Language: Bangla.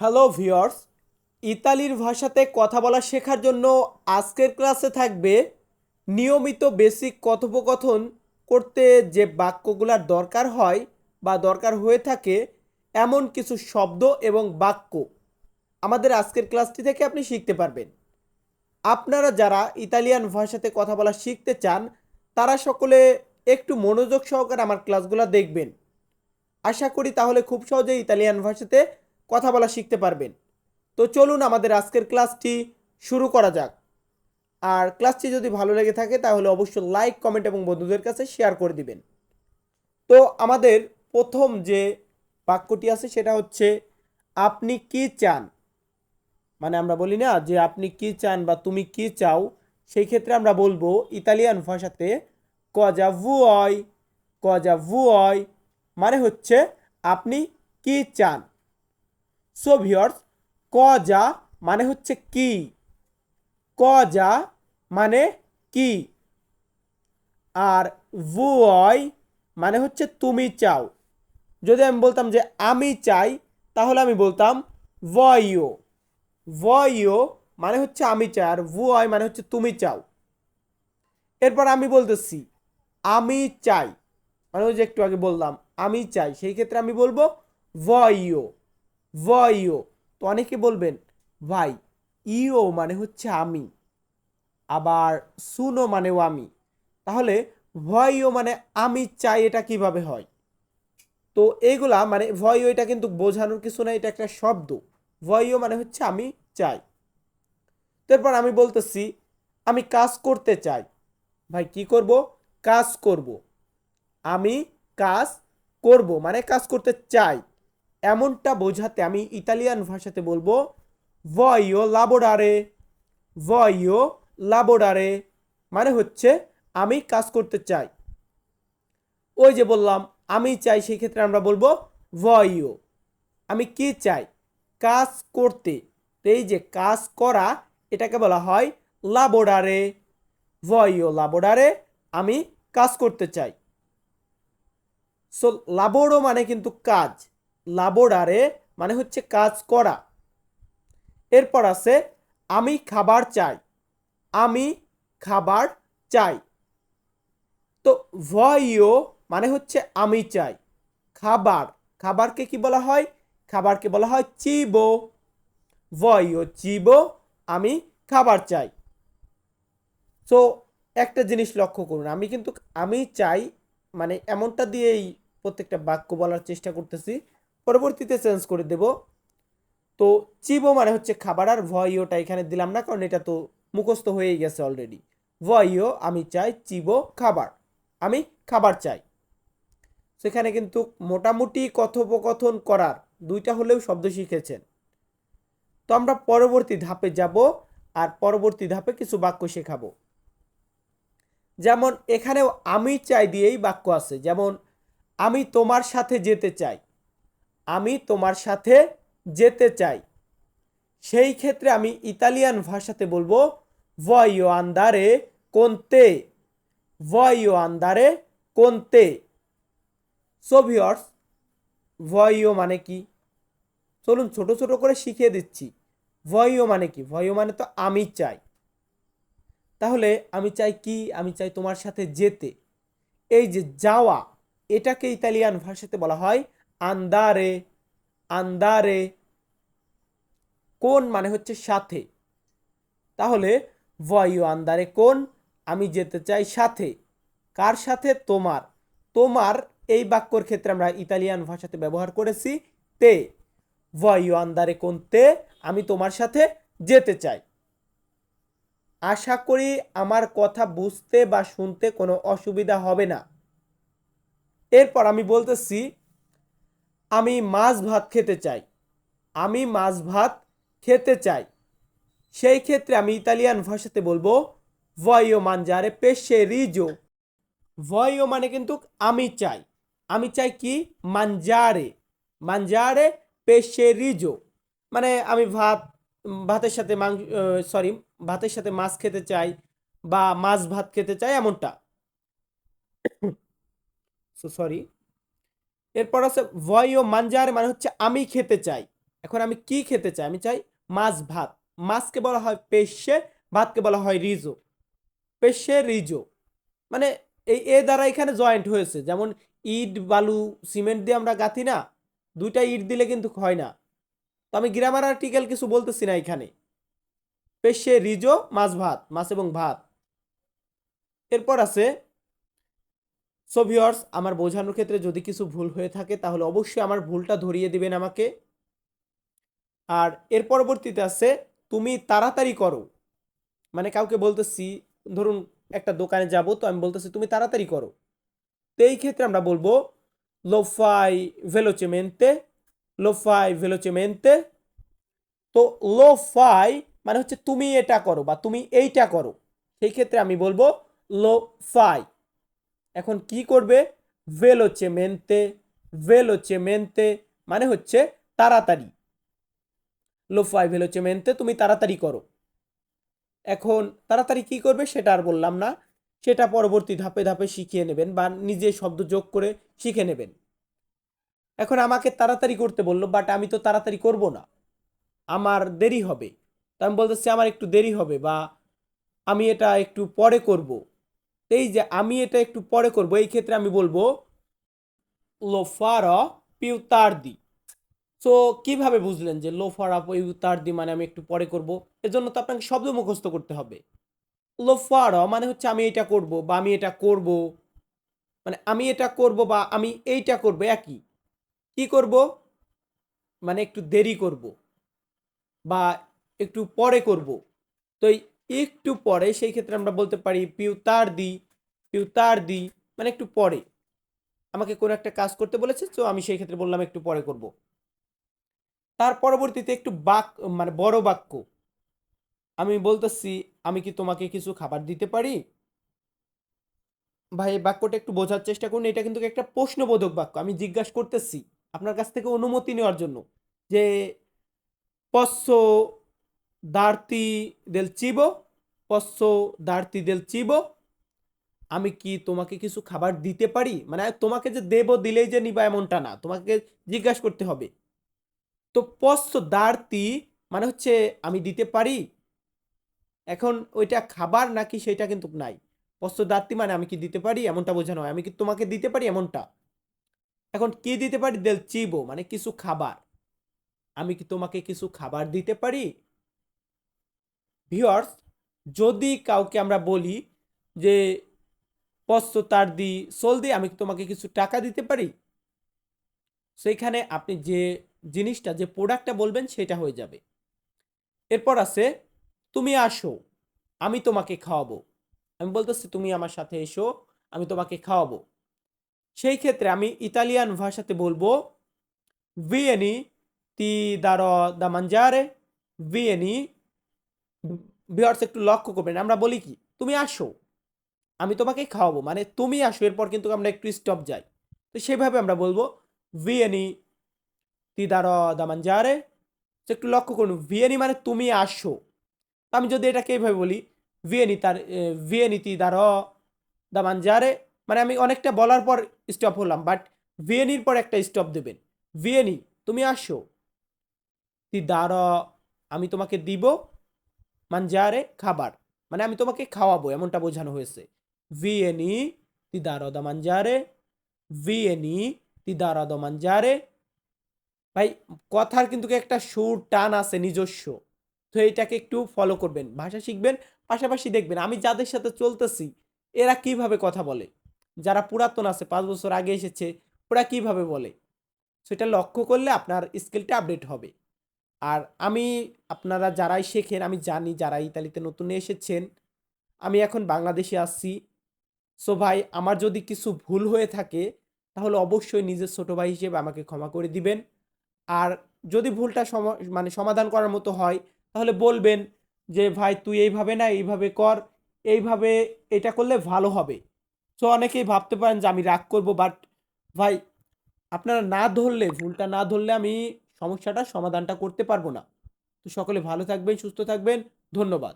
হ্যালো ভিওর্স ইতালির ভাষাতে কথা বলা শেখার জন্য আজকের ক্লাসে থাকবে নিয়মিত বেসিক কথোপকথন করতে যে বাক্যগুলার দরকার হয় বা দরকার হয়ে থাকে, এমন কিছু শব্দ এবং বাক্য আমাদের আজকের ক্লাসটি থেকে আপনি শিখতে পারবেন। আপনারা যারা ইতালিয়ান ভাষাতে কথা বলা শিখতে চান, তারা সকলে একটু মনোযোগ সহকারে আমার ক্লাসগুলো দেখবেন। আশা করি তাহলে খুব সহজেই ইতালিয়ান ভাষাতে কথা বলা শিখতে পারবেন। তো চলুন আমাদের আজকের ক্লাসটি শুরু করা যাক। আর ক্লাসটি যদি ভালো লেগে থাকে, তাহলে অবশ্যই লাইক, কমেন্ট এবং বন্ধুদের কাছে শেয়ার করে দিবেন। তো আমাদের প্রথম যে বাক্যটি আছে, সেটা হচ্ছে, আপনি কি চান? মানে আমরা বলি না যে, আপনি কি চান বা তুমি কি চাও? সেই ক্ষেত্রে আমরা বলব, ইতালিয়ান ভাষাতে, কজা vuoi কজা vuoi মানে হচ্ছে, আপনি কি চান? সো ভিওর্স যা মানে হচ্ছে কি? ক যা মানে কি? আর vuoi মানে হচ্ছে তুমি চাও। যদি আমি বলতাম যে আমি চাই, তাহলে আমি বলতাম voglio voglio মানে হচ্ছে আমি চাই, আর vuoi মানে হচ্ছে তুমি চাও। এরপর আমি বলতেছি, আমি চাই। মানে ওই যে একটু আগে বললাম, আমি চাই, সেই ক্ষেত্রে আমি বলব voglio voglio তো অনেকে বলবেন, ভাই, ইও মানে হচ্ছে আমি, আবার সুনো মানেও আমি। তাহলে ভয়ও মানে আমি চাই এটা কীভাবে হয়? তো এইগুলা মানে ভয়ও এটা কিন্তু বোঝানোর কিছু না, এটা একটা শব্দ। ভয়ও মানে হচ্ছে আমি চাই। তারপর আমি বলতেছি, আমি কাজ করতে চাই। ভাই, কি করব? কাজ করব। আমি কাজ করব মানে কাজ করতে চাই। এমনটা বোঝাতে আমি ইতালিয়ান ভাষাতে বলব ভয়ও লাবোডারে ভয়ও লাবোডারে মানে হচ্ছে, আমি কাজ করতে চাই। ওই যে বললাম, আমি চাই সেই ক্ষেত্রে আমরা বলব ভয়ও আমি কি চাই? কাজ করতে এই যে কাজ করা, এটাকে বলা হয় লাবোডারে ভয়ও লাবোডারে আমি কাজ করতে চাই। সো লাবোডো মানে কিন্তু কাজ। লাবোডারে মানে হচ্ছে কাজ করা। এরপর আছে, আমি খাবার চাই। আমি খাবার চাই। তো ভয়ও মানে হচ্ছে আমি চাই। খাবার, খাবারকে কি বলা হয়? খাবারকে বলা হয় চিবো। ভয়ও চিবো, আমি খাবার চাই। সো একটা জিনিস লক্ষ্য করুন, আমি কিন্তু, আমি চাই মানে এমনটা দিয়েই প্রত্যেকটা বাক্য বলার চেষ্টা করতেছি। পরবর্তীতে চেঞ্জ করে দেব। তো চিবো মানে হচ্ছে খাবার আর ভয়ওটা এখানে দিলাম না, কারণ এটা তো মুখস্থ হয়েই গেছে অলরেডি ভয়ও আমি চাই চিবো খাবার, আমি খাবার চাই। সেখানে কিন্তু মোটামুটি কথোপকথন করার দুইটা হলেও শব্দ শিখেছেন। তো আমরা পরবর্তী ধাপে যাব আর পরবর্তী ধাপে কিছু বাক্য শেখাবো। যেমন, এখানেও আমি চাই দিয়েই বাক্য আছে। যেমন, আমি তোমার সাথে যেতে চাই। আমি তোমার সাথে যেতে চাই। সেই ক্ষেত্রে আমি ইতালিয়ান ভাষাতে বলব ভয়ো আন্দারে কোনতে ভয়ো আন্দারে কোনতে সোভিয়র্স ভয়ো মানে কি? চলুন ছোট ছোট করে শিখিয়ে দিচ্ছি। ভয়ো মানে কি? ভয়ো মানে তো আমি চাই। তাহলে আমি চাই কি? আমি চাই তোমার সাথে যেতে। এই যে যাওয়া, এটাকে ইতালিয়ান ভাষাতে বলা হয় আন্দারে আন্দারে, কোন মানে হচ্ছে সাথে। তাহলে ভয়ও আন্দারে কোন? আমি যেতে চাই সাথে। কার সাথে? তোমার। তোমার এই বাক্যর ক্ষেত্রে আমরা ইতালিয়ান ভাষাতে ব্যবহার করেছি তে। ভয়ও আন্দারে কোন তে? আমি তোমার সাথে যেতে চাই। আশা করি আমার কথা বুঝতে বা শুনতে কোনো অসুবিধা হবে না। এরপর আমি বলতেছি আমি মাছ ভাত খেতে চাই। আমি মাছ ভাত খেতে চাই। সেই ক্ষেত্রে আমি ইতালিয়ান ভাষাতে বলব ভয়ো মানজারে পেশে রিজো ভয়ো মানে কিন্তু আমি চাই। আমি চাই কি? মানজারে মানজারে পেশে রিজো মানে আমি ভাত, ভাতের সাথে মাংস সরি ভাতের সাথে মাছ খেতে চাই বা মাছ ভাত খেতে চাই এমনটা। সো সরি এরপর আছে ভয় ও মানজার মানে হচ্ছে আমি খেতে চাই। এখন আমি কি খেতে চাই? আমি চাই মাছ, ভাত। মাছকে বলা হয় পেশে, ভাতকে বলা হয় রিজো। পেশে, রিজো। মানে এই এ দ্বারা এখানে জয়েন্ট হয়েছে। যেমন ইট, বালু, সিমেন্ট দিয়ে আমরা গাঁথি না, দুইটা ইট দিলে কিন্তু হয় না। তো আমি গ্রামার আর্টিকেল কিছু বলতেছি না এখানে। পেশে, রিজো, মাছ, ভাত, মাছ এবং ভাত। এরপর আছে সো ভিউয়ার্স আমার বোঝানোর ক্ষেত্রে যদি কিছু ভুল হয়ে থাকে, তাহলে অবশ্যই আমার ভুলটা ধরিয়ে দিবেন আমাকে। আর এর পরবর্তীতে আছে, তুমি তাড়াতাড়ি করো। মানে কাউকে বলতেছি, ধরুন একটা দোকানে যাব, তো আমি বলতেছি, তুমি তাড়াতাড়ি করো। তো এই ক্ষেত্রে আমরা বলব লোফাই ভেলোচেমেন্তে লোফাই ভেলোচেমেন্তে তো লোফাই মানে হচ্ছে, তুমি এটা করো বা তুমি এইটা করো। সেই ক্ষেত্রে আমি বলব লোফাই এখন কি করবে? ভেলোচেমেন্তে ভেলোচেমেন্তে মানে হচ্ছে তাড়াতাড়ি। লোফাই ভেলোচেমেন্তে তুমি তাড়াতাড়ি করো। এখন তাড়াতাড়ি কি করবে সেটা আর বললাম না। সেটা পরবর্তী ধাপে ধাপে শিখিয়ে নেবেন বা নিজে শব্দ যোগ করে শিখে নেবেন। এখন আমাকে তাড়াতাড়ি করতে বলল বাট আমি তো তাড়াতাড়ি করব না। আমার দেরি হবে। তা আমি বলতেছি, আমার একটু দেরি হবে বা আমি এটা একটু পরে করব। এই যে আমি এটা একটু পরে করব, এই ক্ষেত্রে আমি বলব লোফার পিউতার্দি। সো কীভাবে বুঝলেন যে লোফার পিউতার্দি মানে আমি একটু পরে করব? এজন্য তো আপনাকে শব্দ মুখস্থ করতে হবে। লোফার মানে হচ্ছে আমি এটা করব বা আমি এটা করব। মানে আমি এটা করব বা আমি এইটা করব, একই। কি করব? মানে একটু দেরি করব বা একটু পরে করব। তো এই একটু পরে, সেই ক্ষেত্রে আমরা বলতে পারি পিউতার দি পিউতার দি মানে একটু পরে। আমাকে কোনো একটা কাজ করতে বলেছে, তো আমি সেই ক্ষেত্রে বললাম একটু পরে করব। তার পরবর্তীতে একটু বাক মানে বড় বাক্য। আমি বলতেছি, আমি কি তোমাকে কিছু খাবার দিতে পারি? ভাই, এই বাক্যটা একটু বোঝার চেষ্টা করুন। এটা কিন্তু একটা প্রশ্নবোধক বাক্য। আমি জিজ্ঞাসা করতেছি, আপনার কাছ থেকে অনুমতি নেওয়ার জন্য যে posso darti দেল cibo পশ্চ darti দেল cibo আমি কি তোমাকে কিছু খাবার দিতে পারি? মানে তোমাকে যে দেব, দিলেই যে নিবা এমনটা না, তোমাকে জিজ্ঞাসা করতে হবে। তো পশ্চ দার্তি মানে হচ্ছে আমি দিতে পারি? এখন ওইটা খাবার নাকি সেটা কিন্তু নাই। পশ্চ দার্তি মানে আমি কি দিতে পারি? এমনটা বোঝানো হয়। আমি কি তোমাকে দিতে পারি এমনটা? এখন কি দিতে পারি? দেল চিবো মানে কিছু খাবার। আমি কি তোমাকে কিছু খাবার দিতে পারি? ভিওর্স যদি কাউকে আমরা বলি যে, পস্ত তার দি, সোল দি, আমি তোমাকে কিছু টাকা দিতে পারি? সেইখানে আপনি যে জিনিসটা, যে প্রোডাক্টটা বলবেন, সেটা হয়ে যাবে। এরপর আছে, তুমি আসো, আমি তোমাকে খাওয়াবো। আমি বলতেছি, তুমি আমার সাথে এসো, আমি তোমাকে খাওয়াবো। সেই ক্ষেত্রে আমি ইতালিয়ান ভাষাতে বলব, ভিয়েনি তি দারো দা মানজারে ভিয়েনি ভিওর্স একটু লক্ষ্য করবেন, আমরা বলি কি, তুমি আসো, আমি তোমাকে খাওয়াবো মানে তুমি আসো, এরপর কিন্তু আমরা একটু স্টপ যাই। তো সেভাবে আমরা বলব, ভিয়েনি তি দারো দা মানজারে তো একটু লক্ষ্য করুন, ভিয়েনি মানে তুমি আসো আমি যদি এটাকে এইভাবে বলি, ভিয়েনি তার ভিয়েনি তি দারো দা মানজারে মানে আমি অনেকটা বলার পর স্টপ হলাম বাট ভিয়েনির পর একটা স্টপ দেবেন, ভিয়েনি, তুমি আসো তি দার আমি তোমাকে দিব মানজারে খাবার। মানে আমি তোমাকে খাওয়াবো, এমনটা বোঝানো হয়েছে। ভিয়েনি তি দার দা মানজারে, ভিয়েনি তি দার দ মানজারে। ভাই, কথার কিন্তু একটা সুর টান আছে নিজস্ব। তো এইটাকে একটু ফলো করবেন, ভাষা শিখবেন, পাশাপাশি দেখবেন আমি যাদের সাথে চলতেছি, এরা কীভাবে কথা বলে? যারা পুরাতন আছে, পাঁচ বছর আগে এসেছে, ওরা কীভাবে বলে? সেটা লক্ষ্য করলে আপনার স্কিলটা আপডেট হবে। আর আমি, আপনারা যারাই শেখেন, আমি জানি যারা ইতালিতে নতুন এসেছেন, আমি এখন বাংলাদেশে আসছি সো ভাই, আমার যদি কিছু ভুল হয়ে থাকে, তাহলে অবশ্যই নিজের ছোটো ভাই হিসেবে আমাকে ক্ষমা করে দিবেন। আর যদি ভুলটা সম- মানে সমাধান করার মতো হয়, তাহলে বলবেন যে, ভাই, তুই এইভাবে না, এইভাবে কর, এইভাবে এটা করলে ভালো হবে। সো অনেকেই ভাবতে পারেন যে, আমি রাগ করব বাট ভাই, আপনারা না ধরলে, ভুলটা না ধরলে আমি সমস্যাটার সমাধানটা করতে পারব না। তো সকলে ভালো থাকবেন সুস্থ থাকবেন ধন্যবাদ।